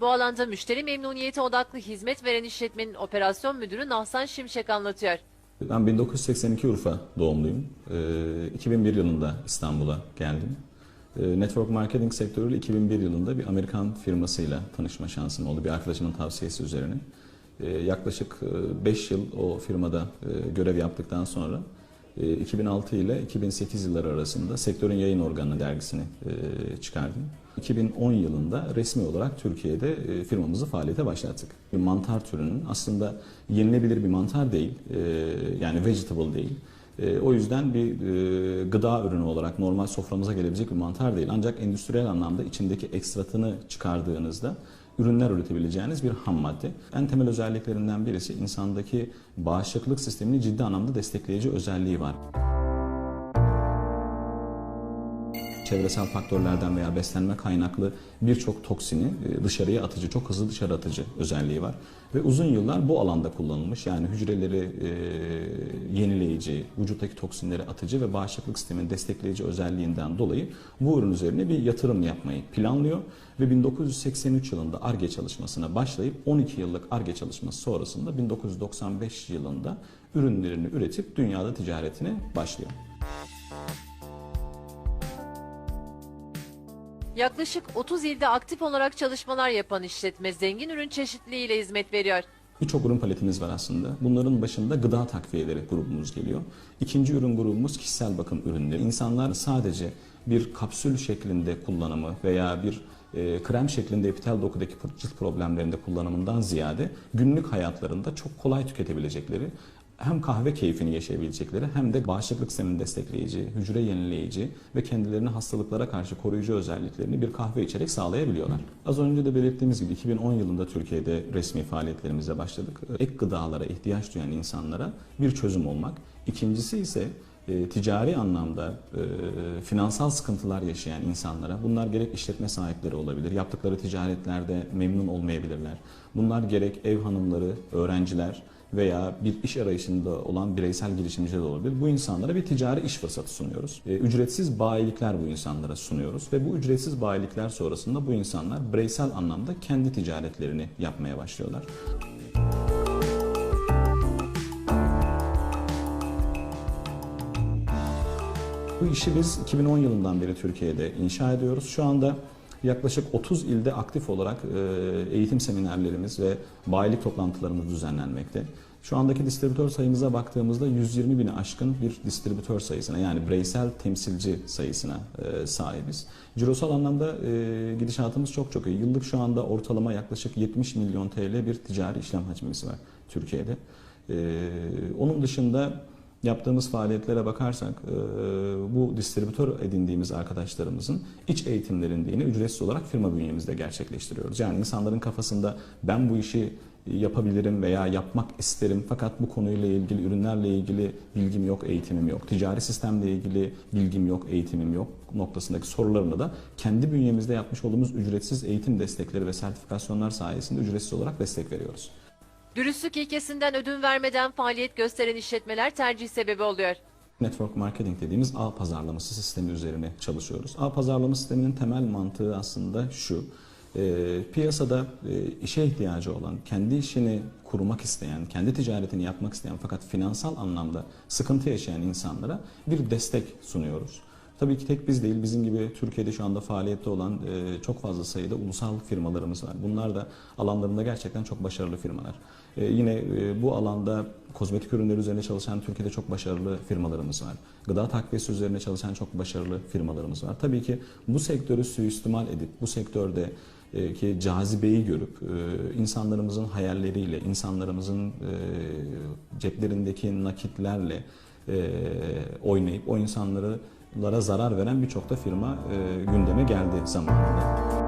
Bu alanda müşteri memnuniyeti odaklı hizmet veren işletmenin operasyon müdürü Nahsan Şimşek anlatıyor. Ben 1982 Urfa doğumluyum. Ee, 2001 yılında İstanbul'a geldim. Ee, Network marketing sektörüyle 2001 yılında bir Amerikan firmasıyla tanışma şansım oldu. Bir arkadaşımın tavsiyesi üzerine. Ee, yaklaşık 5 yıl o firmada e, görev yaptıktan sonra e, 2006 ile 2008 yılları arasında sektörün yayın organı dergisini e, çıkardım. 2010 yılında resmi olarak Türkiye'de e, firmamızı faaliyete başlattık. Bir mantar türünün aslında yenilebilir bir mantar değil, e, yani vegetable değil. O yüzden bir gıda ürünü olarak normal soframıza gelebilecek bir mantar değil. Ancak endüstriyel anlamda içindeki ekstratını çıkardığınızda ürünler üretebileceğiniz bir ham madde. En temel özelliklerinden birisi insandaki bağışıklık sistemini ciddi anlamda destekleyici özelliği var. çevresel faktörlerden veya beslenme kaynaklı birçok toksini e, dışarıya atıcı, çok hızlı dışarı atıcı özelliği var. Ve uzun yıllar bu alanda kullanılmış. Yani hücreleri e, yenileyici, vücuttaki toksinleri atıcı ve bağışıklık sistemini destekleyici özelliğinden dolayı bu ürün üzerine bir yatırım yapmayı planlıyor. Ve 1983 yılında ARGE çalışmasına başlayıp 12 yıllık ARGE çalışması sonrasında 1995 yılında ürünlerini üretip dünyada ticaretine başlıyor. Yaklaşık 30 ilde aktif olarak çalışmalar yapan işletme zengin ürün çeşitliliğiyle hizmet veriyor. Birçok ürün paletimiz var aslında. Bunların başında gıda takviyeleri grubumuz geliyor. İkinci ürün grubumuz kişisel bakım ürünleri. İnsanlar sadece bir kapsül şeklinde kullanımı veya bir e, krem şeklinde epitel dokudaki cilt problemlerinde kullanımından ziyade günlük hayatlarında çok kolay tüketebilecekleri hem kahve keyfini yaşayabilecekleri hem de bağışıklık sistemini destekleyici, hücre yenileyici ve kendilerini hastalıklara karşı koruyucu özelliklerini bir kahve içerek sağlayabiliyorlar. Az önce de belirttiğimiz gibi 2010 yılında Türkiye'de resmi faaliyetlerimize başladık. Ek gıdalara ihtiyaç duyan insanlara bir çözüm olmak. İkincisi ise e, ticari anlamda e, finansal sıkıntılar yaşayan insanlara bunlar gerek işletme sahipleri olabilir, yaptıkları ticaretlerde memnun olmayabilirler. Bunlar gerek ev hanımları, öğrenciler veya bir iş arayışında olan bireysel girişimciler de olabilir. Bu insanlara bir ticari iş fırsatı sunuyoruz. E, ücretsiz bayilikler bu insanlara sunuyoruz ve bu ücretsiz bayilikler sonrasında bu insanlar bireysel anlamda kendi ticaretlerini yapmaya başlıyorlar. Bu işi biz 2010 yılından beri Türkiye'de inşa ediyoruz. Şu anda yaklaşık 30 ilde aktif olarak e, eğitim seminerlerimiz ve bayilik toplantılarımız düzenlenmekte. Şu andaki distribütör sayımıza baktığımızda 120 bini aşkın bir distribütör sayısına yani bireysel temsilci sayısına e, sahibiz. Cirosal anlamda e, gidişatımız çok çok iyi. Yıllık şu anda ortalama yaklaşık 70 milyon TL bir ticari işlem hacmimiz var Türkiye'de. Onun dışında yaptığımız faaliyetlere bakarsak e, bu distribütör edindiğimiz arkadaşlarımızın iç eğitimlerini yine ücretsiz olarak firma bünyemizde gerçekleştiriyoruz. Yani insanların kafasında ben bu işi yapabilirim veya yapmak isterim fakat bu konuyla ilgili ürünlerle ilgili bilgim yok, eğitimim yok. Ticari sistemle ilgili bilgim yok, eğitimim yok noktasındaki sorularını da kendi bünyemizde yapmış olduğumuz ücretsiz eğitim destekleri ve sertifikasyonlar sayesinde ücretsiz olarak destek veriyoruz. Dürüstlük ilkesinden ödün vermeden faaliyet gösteren işletmeler tercih sebebi oluyor. Network marketing dediğimiz ağ pazarlaması sistemi üzerine çalışıyoruz. Ağ pazarlama sisteminin temel mantığı aslında şu. E, piyasada e, işe ihtiyacı olan, kendi işini kurmak isteyen, kendi ticaretini yapmak isteyen fakat finansal anlamda sıkıntı yaşayan insanlara bir destek sunuyoruz. Tabii ki tek biz değil, bizim gibi Türkiye'de şu anda faaliyette olan e, çok fazla sayıda ulusal firmalarımız var. Bunlar da alanlarında gerçekten çok başarılı firmalar. E, yine e, bu alanda kozmetik ürünleri üzerine çalışan Türkiye'de çok başarılı firmalarımız var. Gıda takviyesi üzerine çalışan çok başarılı firmalarımız var. Tabii ki bu sektörü suistimal edip bu sektörde ki cazibeyi görüp insanlarımızın hayalleriyle, insanlarımızın ceplerindeki nakitlerle oynayıp o insanları lara zarar veren birçok da firma e, gündeme geldi zamanında.